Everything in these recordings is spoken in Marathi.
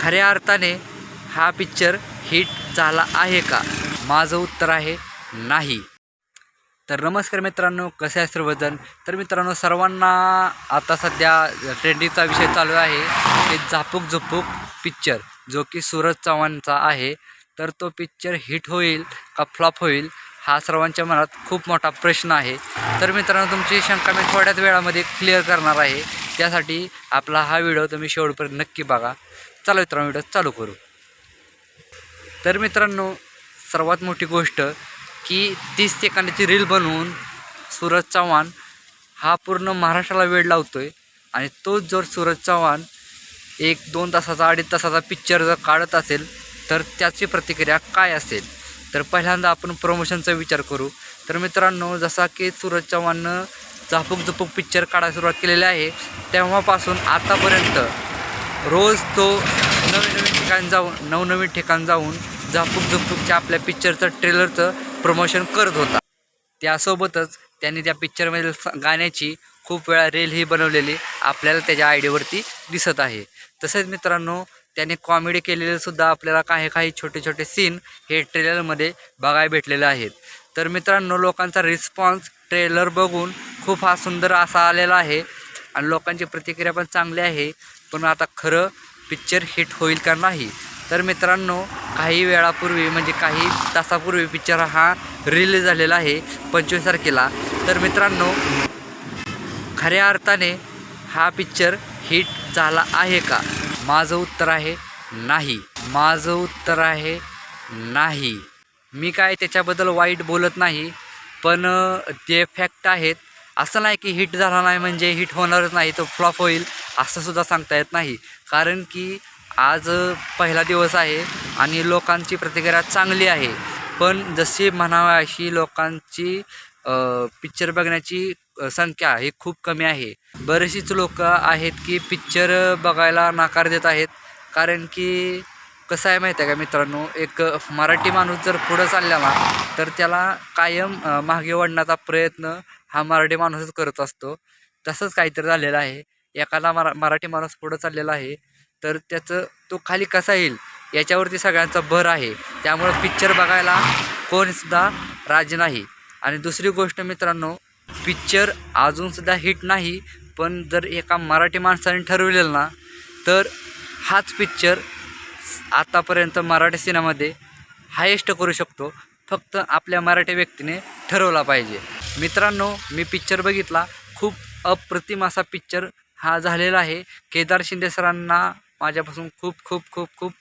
खऱ्या अर्थाने हा पिक्चर हिट झाला आहे का? माझं उत्तर आहे नाही. तर नमस्कार मित्रांनो कसे आहे सर्वजण? तर मित्रांनो सर्वांना आता सध्या ट्रेंडिंगचा विषय चालू आहे. ते झापूक झुपूक पिक्चर जो की सूरज चव्हाणचा आहे. तर तो पिक्चर हिट होईल का फ्लॉप होईल? हा सर्वांच्या मनात खूप मोठा प्रश्न आहे. तर मित्रांनो तुमची शंका मी थोड्याच वेळामध्ये क्लिअर करणार आहे. त्यासाठी आपला हा व्हिडिओ तुम्ही शेवटपर्यंत नक्की बघा. चला मित्रांनो व्हिडिओ चालू करू. तर मित्रांनो सर्वात मोठी गोष्ट की तीस सेकंदाची रील बनवून सूरज चव्हाण हा पूर्ण महाराष्ट्राला वेळ लावतो आहे आणि तोच जर सूरज चव्हाण एक दोन तासाचा अडीच तासाचा पिक्चर जर काढत असेल तर त्याची प्रतिक्रिया काय असेल? तर पहिल्यांदा आपण प्रमोशनचा विचार करू. तर मित्रांनो जसा की सूरज चव्हाणनं झापूक झुपूक पिक्चर काढायला सुरुवात केलेली आहे तेव्हापासून आतापर्यंत रोज तो नवीन नवीन ठिकाण जाऊन नवनवीन ठिकाण जाऊन झापूक झुपूकच्या आपल्या पिक्चरचं ट्रेलरचं प्रमोशन करत होता. त्यासोबतच त्यांनी त्या पिक्चरमधील स- गाण्याची खूप वेळा रीलही बनवलेली आपल्याला त्याच्या आयडीवरती दिसत आहे. तसेच मित्रांनो त्याने कॉमेडी केलेले सुद्धा आपल्याला काही काही छोटे छोटे सीन हे ट्रेलरमध्ये बघायला भेटलेले आहेत. तर मित्रांनो लोकांचा रिस्पॉन्स ट्रेलर बघून खूप हा सुंदर असा आलेला आहे आणि लोकांची प्रतिक्रिया पण चांगली आहे. पण आता खरं पिक्चर हिट होईल का नाही? तर मित्रांनो काही वेळापूर्वी म्हणजे काही तासापूर्वी पिक्चर हा रिलीज झालेला आहे पंचवीस तारखेला. तर मित्रांनो खऱ्या अर्थाने हा पिक्चर हिट झाला आहे का? माझं उत्तर आहे नाही. माझं उत्तर आहे नाही. मी काय त्याच्याबद्दल वाईट बोलत नाही पण ते फॅक्ट आहेत असं नाही की हिट झाला नाही म्हणजे हिट होणारच नाही तो फ्लॉप होईल असं सुद्धा सांगता येत नाही. कारण की आज पहिला दिवस आहे आणि लोकांची प्रतिक्रिया चांगली आहे. पण जशी म्हणावी अशी लोकांची पिक्चर बघण्याची संख्या ही खूप कमी आहे. बरेचशीच लोक आहेत की पिक्चर बघायला नकार देत आहेत. कारण की कसं आहे माहिती आहे का मित्रांनो एक मराठी माणूस जर पुढं चालला ना तर त्याला कायम मागे ओढण्याचा प्रयत्न हा मराठी माणूसच करत असतो. तसंच काहीतरी झालेलं आहे. एखादा मरा मराठी माणूस पुढं चाललेला आहे तर त्याचं तो खाली कसा येईल याच्यावरती सगळ्यांचा भर आहे. त्यामुळं पिक्चर बघायला कोणीसुद्धा राजी नाही. आणि दुसरी गोष्ट मित्रांनो पिक्चर अजूनसुद्धा हिट नाही पण जर एका मराठी माणसाने ठरवलेलं ना तर हाच पिक्चर आतापर्यंत मराठी सिनेमामध्ये हायेस्ट करू शकतो. फक्त आपल्या मराठी व्यक्तीने ठरवला पाहिजे. मित्रांनो मी पिक्चर बघितला. खूप अप्रतिम असा पिक्चर हा झालेला आहे. केदार शिंदे सरांना माझ्यापासून खूप खूप खूप खूप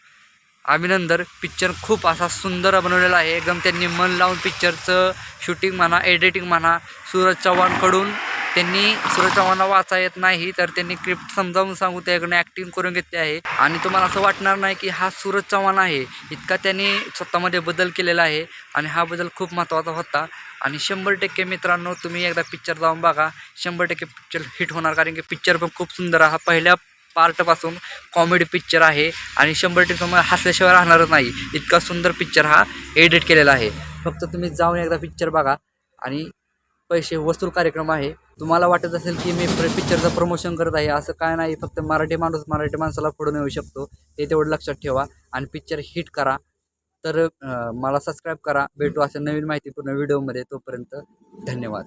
अभिनंदन. पिक्चर खूप असा सुंदर बनवलेला आहे. एकदम त्यांनी मन लावून पिक्चरचं शूटिंग म्हणा एडिटिंग म्हणा सूरज चव्हाणकडून त्यांनी सूरज चव्हाणला वाचा येत नाही तर त्यांनी क्रिप्ट समजावून सांगून त्याकडून ॲक्टिंग करून घेतली आहे. आणि तुम्हाला असं वाटणार नाही की हा सूरज चव्हाण आहे. इतका त्यांनी स्वतःमध्ये बदल केलेला आहे आणि हा बदल खूप महत्त्वाचा होता. आणि शंभर टक्के मित्रांनो तुम्ही एकदा पिक्चर जाऊन बघा. शंभर टक्के पिक्चर हिट होणार कारण की पिक्चर पण खूप सुंदर आहे. हा पहिल्या पार्टपासून कॉमेडी पिक्चर आहे आणि शंभर टक्के हसल्याशिवाय राहणारच नाही. इतका सुंदर पिक्चर हा एडिट केलेला आहे. फक्त तुम्ही जाऊन एकदा पिक्चर बघा आणि पैसे वसूल कार्यक्रम आहे. तुम्हाला वाटत असेल की मी पिक्चरचं प्रमोशन करत आहे असं काय नाही. फक्त मराठी माणूस मराठी माणसाला पुढे येऊ शकतो. हे तेवढं लक्षात ठेवा आणि पिक्चर हिट करा. तर मला सबस्क्राईब करा. भेटू असं नवीन माहितीपूर्ण व्हिडिओमध्ये तोपर्यंत धन्यवाद.